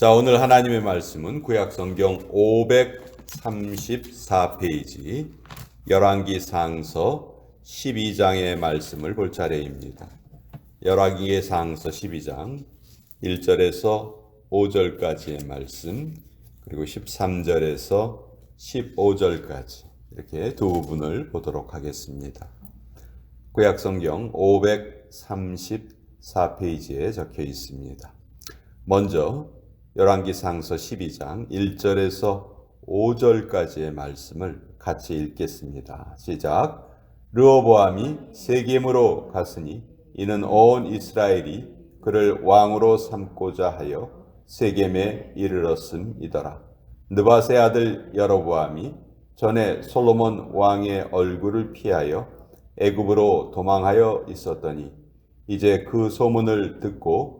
자, 오늘 하나님의 말씀은 구약 성경 534페이지 열왕기 상서 12장의 말씀을 볼 차례입니다. 열왕기 상서 12장 1절에서 5절까지의 말씀 그리고 13절에서 15절까지 이렇게 두 부분을 보도록 하겠습니다. 구약 성경 534페이지에 적혀 있습니다. 먼저 열왕기 상서 12장 1절에서 5절까지의 말씀을 같이 읽겠습니다. 시작. 르호보암이 세겜으로 갔으니 이는 온 이스라엘이 그를 왕으로 삼고자 하여 세겜에 이르렀음이더라. 느바세 아들 여로보암이 전에 솔로몬 왕의 얼굴을 피하여 애굽으로 도망하여 있었더니 이제 그 소문을 듣고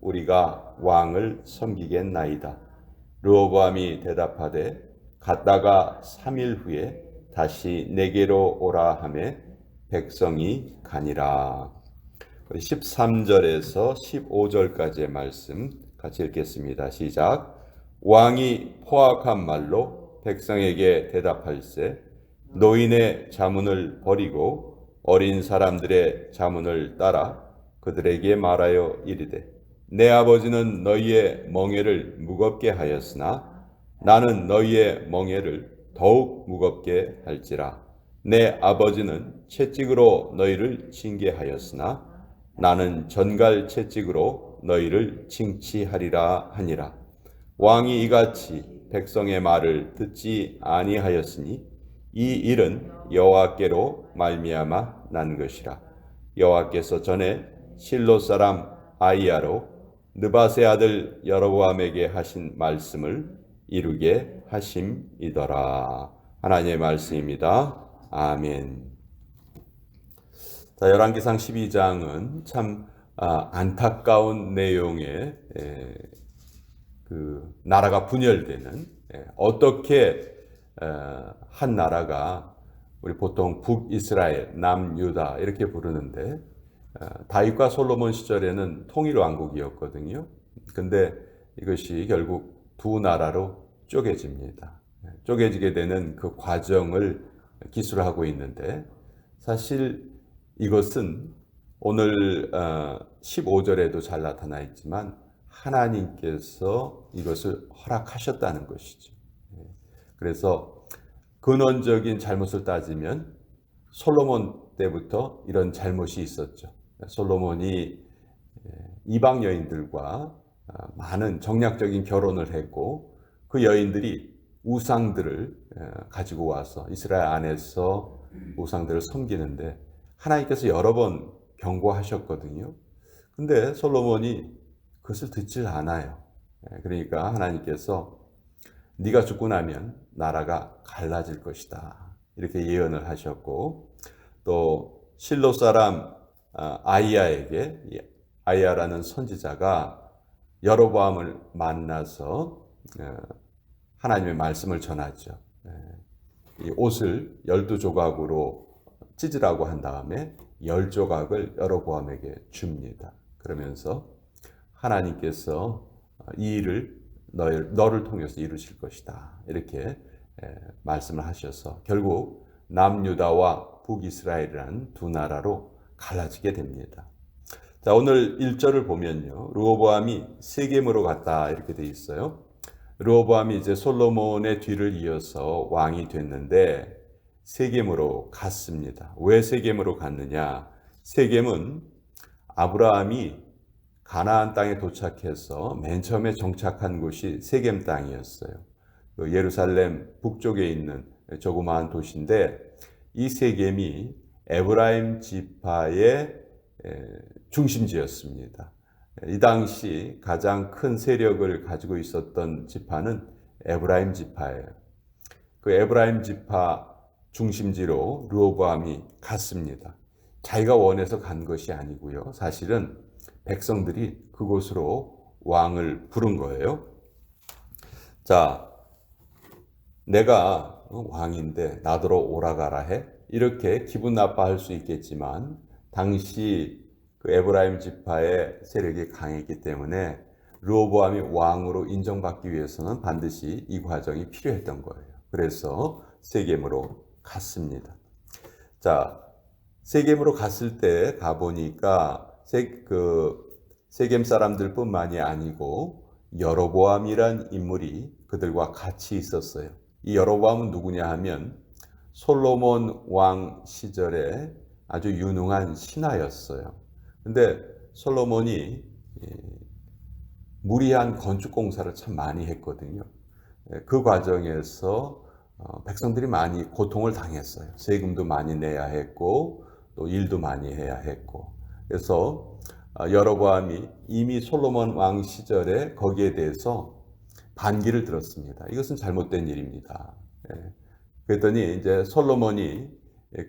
우리가 왕을 섬기겠나이다. 르호보암이 대답하되 갔다가 3일 후에 다시 내게로 오라 하매 백성이 가니라. 13절에서 15절까지의 말씀 같이 읽겠습니다. 시작. 왕이 포악한 말로 백성에게 대답할세 노인의 자문을 버리고 어린 사람들의 자문을 따라 그들에게 말하여 이르되 내 아버지는 너희의 멍에를 무겁게 하였으나 나는 너희의 멍에를 더욱 무겁게 할지라. 내 아버지는 채찍으로 너희를 징계하였으나 나는 전갈 채찍으로 너희를 징치하리라 하니라. 왕이 이같이 백성의 말을 듣지 아니하였으니 이 일은 여호와께로 말미암아 난 것이라. 여호와께서 전에 실로 사람 아이야로 느바세 아들 여로보암에게 하신 말씀을 이루게 하심이더라 하나님의 말씀입니다 아멘. 자, 열왕기상 12장은 참 아, 안타까운 내용의 에, 그 나라가 분열되는 에, 어떻게 에, 한 나라가 우리 보통 북이스라엘, 남유다 이렇게 부르는데 어, 다윗과 솔로몬 시절에는 통일 왕국이었거든요. 근데 이것이 결국 두 나라로 쪼개집니다. 쪼개지게 되는 그 과정을 기술하고 있는데 사실 이것은 오늘 15절에도 잘 나타나 있지만 하나님께서 이것을 허락하셨다는 것이죠. 그래서 근원적인 잘못을 따지면 솔로몬 때부터 이런 잘못이 있었죠. 솔로몬이 이방 여인들과 많은 정략적인 결혼을 했고 그 여인들이 우상들을 가지고 와서 이스라엘 안에서 우상들을 섬기는데 하나님께서 여러 번 경고하셨거든요. 근데 솔로몬이 그것을 듣질 않아요. 그러니까 하나님께서 네가 죽고 나면 나라가 갈라질 것이다. 이렇게 예언을 하셨고 또 실로 사람 아이야에게 아이야라는 선지자가 여로보암을 만나서 하나님의 말씀을 전하죠. 이 옷을 열두 조각으로 찢으라고 한 다음에 열 조각을 여로보암에게 줍니다. 그러면서 하나님께서 이 일을 너를, 너를 통해서 이루실 것이다. 이렇게 말씀을 하셔서 결국 남유다와 북이스라엘이라는 두 나라로 갈라지게 됩니다. 자, 오늘 1절을 보면요. 르호보암이 세겜으로 갔다 이렇게 돼 있어요. 르호보암이 이제 솔로몬의 뒤를 이어서 왕이 됐는데 세겜으로 갔습니다. 왜 세겜으로 갔느냐? 세겜은 아브라함이 가나안 땅에 도착해서 맨 처음에 정착한 곳이 세겜 땅이었어요. 그 예루살렘 북쪽에 있는 조그마한 도시인데 이 세겜이 에브라임 지파의 중심지였습니다. 이 당시 가장 큰 세력을 가지고 있었던 지파는 에브라임 지파예요. 그 에브라임 지파 중심지로 르호보암이 갔습니다. 자기가 원해서 간 것이 아니고요. 사실은 백성들이 그곳으로 왕을 부른 거예요. 자, 내가 왕인데 나더러 오라 가라 해? 이렇게 기분 나빠할 수 있겠지만 당시 그 에브라임 지파의 세력이 강했기 때문에 르호보암이 왕으로 인정받기 위해서는 반드시 이 과정이 필요했던 거예요. 그래서 세겜으로 갔습니다. 자, 세겜으로 갔을 때 가보니까 세, 그 세겜 사람들뿐만이 아니고 여로보암이란 인물이 그들과 같이 있었어요. 이 여로보암은 누구냐 하면 솔로몬 왕 시절에 아주 유능한 신하였어요. 근데 솔로몬이 무리한 건축 공사를 참 많이 했거든요. 그 과정에서 어, 백성들이 많이 고통을 당했어요. 세금도 많이 내야 했고 또 일도 많이 해야 했고 그래서 어, 여로보암이 이미 솔로몬 왕 시절에 거기에 대해서 반기를 들었습니다. 이것은 잘못된 일입니다. 예. 그랬더니 이제 솔로몬이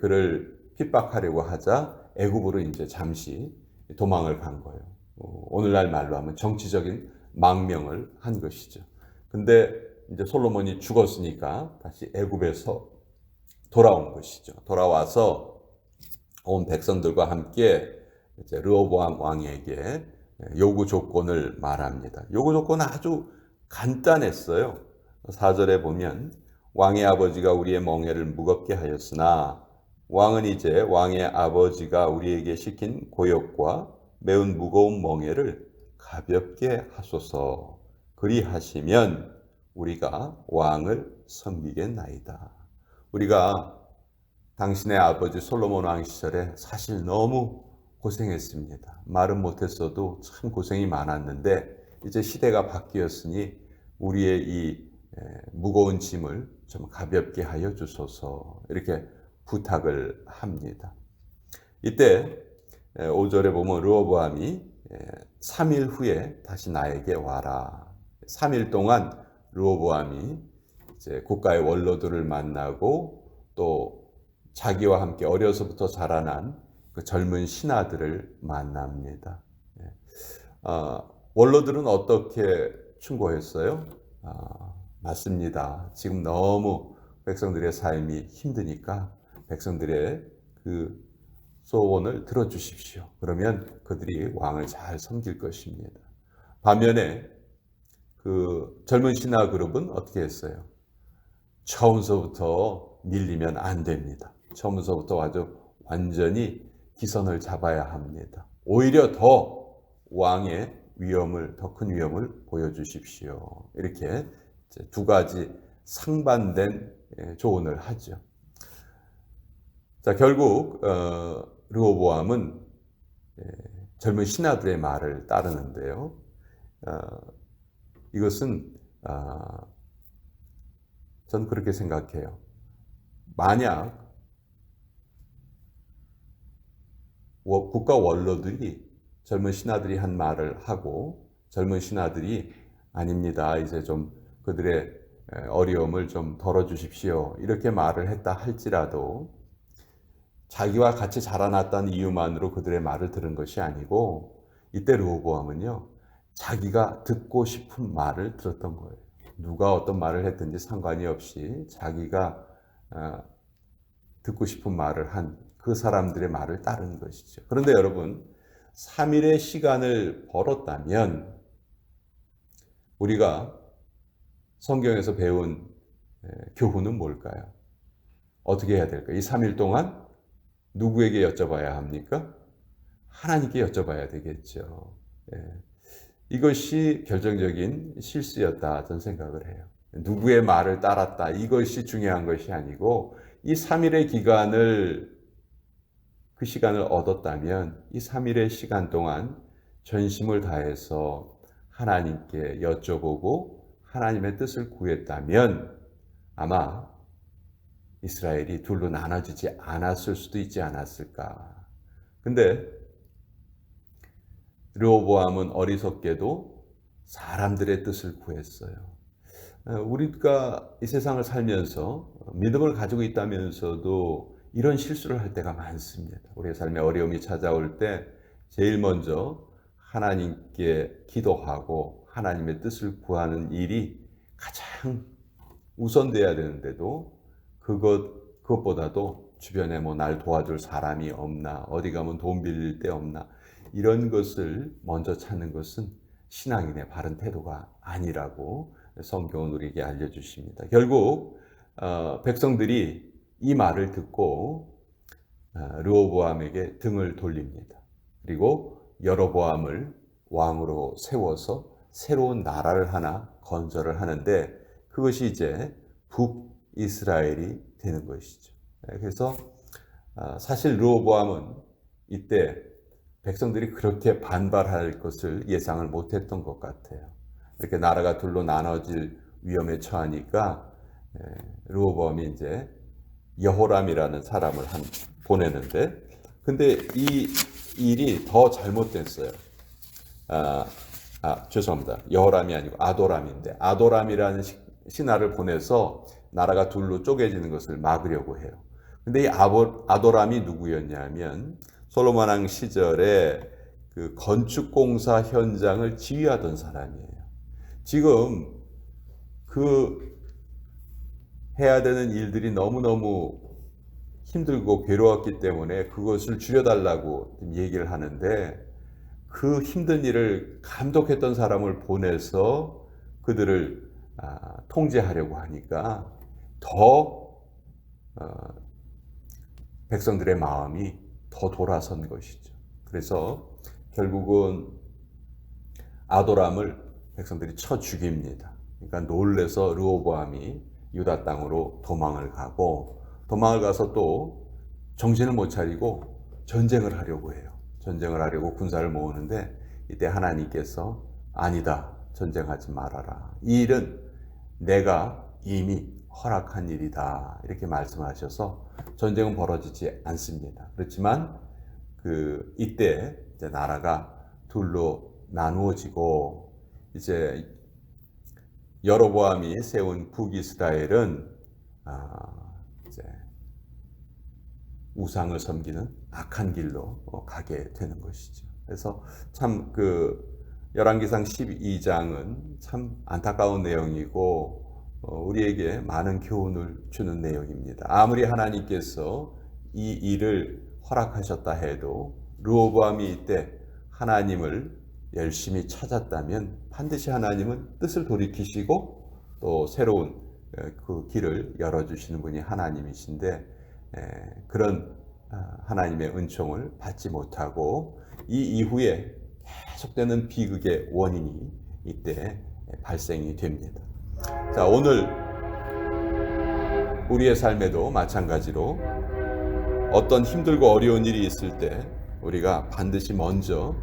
그를 핍박하려고 하자 애굽으로 이제 잠시 도망을 간 거예요. 어, 오늘날 말로 하면 정치적인 망명을 한 것이죠. 근데 이제 솔로몬이 죽었으니까 다시 애굽에서 돌아온 것이죠. 돌아와서 온 백성들과 함께 이제 르호보암 왕에게 요구 조건을 말합니다. 요구 조건은 아주 간단했어요. 4절에 보면 왕의 아버지가 우리의 멍에를 무겁게 하였으나 왕은 이제 왕의 아버지가 우리에게 시킨 고역과 매운 무거운 멍에를 가볍게 하소서. 그리하시면 우리가 왕을 섬기겠나이다. 우리가 당신의 아버지 솔로몬 왕 시절에 사실 너무 고생했습니다. 말은 못했어도 참 고생이 많았는데 이제 시대가 바뀌었으니 우리의 이 무거운 짐을 좀 가볍게 하여 주소서 이렇게 부탁을 합니다. 이때 5절에 보면 르호보암이 3일 후에 다시 나에게 와라. 3일 동안 르호보암이 이제 국가의 원로들을 만나고 또 자기와 함께 어려서부터 자라난 그 젊은 신하들을 만납니다. 어, 원로들은 어떻게 충고했어요? 아, 맞습니다. 지금 너무 백성들의 삶이 힘드니까 백성들의 그 소원을 들어주십시오. 그러면 그들이 왕을 잘 섬길 것입니다. 반면에 그 젊은 신하 그룹은 어떻게 했어요? 처음서부터 밀리면 안 됩니다. 처음서부터 아주 완전히 기선을 잡아야 합니다. 오히려 더 왕의 위험을 더 큰 위험을 보여주십시오. 이렇게 두 가지 상반된 예, 조언을 하죠. 자 결국 어, 르호보암은 예, 젊은 신하들의 말을 따르는데요. 어, 이것은 아, 전 그렇게 생각해요. 만약 국가 원로들이 젊은 신하들이 한 말을 하고 젊은 신하들이 아닙니다. 이제 좀 그들의 어려움을 좀 덜어주십시오. 이렇게 말을 했다 할지라도 자기와 같이 자라났다는 이유만으로 그들의 말을 들은 것이 아니고 이때 르호보암은요 자기가 듣고 싶은 말을 들었던 거예요. 누가 어떤 말을 했든지 상관이 없이 자기가 어, 듣고 싶은 말을 한 그 사람들의 말을 따른 것이죠. 그런데 여러분, 3일의 시간을 벌었다면 우리가 성경에서 배운 교훈은 뭘까요? 어떻게 해야 될까요? 이 3일 동안 누구에게 여쭤봐야 합니까? 하나님께 여쭤봐야 되겠죠. 이것이 결정적인 실수였다 저는 생각을 해요. 누구의 말을 따랐다 이것이 중요한 것이 아니고 이 3일의 기간을 그 시간을 얻었다면 이 3일의 시간 동안 전심을 다해서 하나님께 여쭤보고 하나님의 뜻을 구했다면 아마 이스라엘이 둘로 나눠지지 않았을 수도 있지 않았을까. 근데 르호보암은 어리석게도 사람들의 뜻을 구했어요. 어, 우리가 이 세상을 살면서 믿음을 가지고 있다면서도 이런 실수를 할 때가 많습니다. 우리의 삶에 어려움이 찾아올 때 제일 먼저 하나님께 기도하고 하나님의 뜻을 구하는 일이 가장 우선돼야 되는데도 그것 그것보다도 주변에 뭐 날 도와줄 사람이 없나 어디 가면 돈 빌릴 데 없나 이런 것을 먼저 찾는 것은 신앙인의 바른 태도가 아니라고 성경은 우리에게 알려주십니다. 결국 어, 백성들이 이 말을 듣고 어, 르호보암에게 등을 돌립니다. 그리고 여로보암을 왕으로 세워서 새로운 나라를 하나 건설을 하는데 그것이 이제 북이스라엘이 되는 것이죠. 네, 그래서 아, 사실 르호보암은 이때 백성들이 그렇게 반발할 것을 예상을 못했던 것 같아요. 이렇게 나라가 둘로 나눠질 위험에 처하니까 예, 르호보암이 이제 여호람이라는 사람을 한 보내는데 근데 이 일이 더 잘못됐어요. 아, 아 죄송합니다. 여호람이 아니고 아도람인데 아도람이라는 시- 신하를 보내서 나라가 둘로 쪼개지는 것을 막으려고 해요. 근데 이 아보, 아도람이 누구였냐면 솔로몬 왕 시절에 그 건축 공사 현장을 지휘하던 사람이에요. 지금 그 해야 되는 일들이 너무너무 힘들고 괴로웠기 때문에 그것을 줄여달라고 얘기를 하는데 그 힘든 일을 감독했던 사람을 보내서 그들을 아, 통제하려고 하니까 더 어, 백성들의 마음이 더 돌아선 것이죠. 그래서 결국은 아도람을 백성들이 쳐 죽입니다. 그러니까 놀래서 르호보암이 유다 땅으로 도망을 가고 도망을 가서 또 정신을 못 차리고 전쟁을 하려고 해요. 전쟁을 하려고 군사를 모으는데 이때 하나님께서 아니다. 전쟁하지 말아라. 이 일은 내가 이미 허락한 일이다. 이렇게 말씀하셔서 전쟁은 벌어지지 않습니다. 그렇지만 그 이때 이제 나라가 둘로 나누어지고 이제 여로보암이 세운 북이스라엘은 아, 우상을 섬기는 악한 길로 어, 가게 되는 것이죠. 그래서 참 그 열왕기상 12장은 참 안타까운 내용이고 어, 우리에게 많은 교훈을 주는 내용입니다. 아무리 하나님께서 이 일을 허락하셨다 해도 르호보암이 이때 하나님을 열심히 찾았다면 반드시 하나님은 뜻을 돌이키시고 또 새로운 에, 그 길을 열어주시는 분이 하나님이신데 에, 그런 아, 하나님의 은총을 받지 못하고 이 이후에 계속되는 비극의 원인이 이때 발생이 됩니다. 자, 오늘 우리의 삶에도 마찬가지로 어떤 힘들고 어려운 일이 있을 때 우리가 반드시 먼저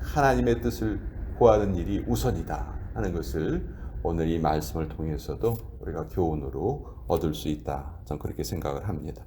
하나님의 뜻을 구하는 일이 우선이다 하는 것을 오늘 이 말씀을 통해서도 우리가 교훈으로 얻을 수 있다. 전 그렇게 생각을 합니다.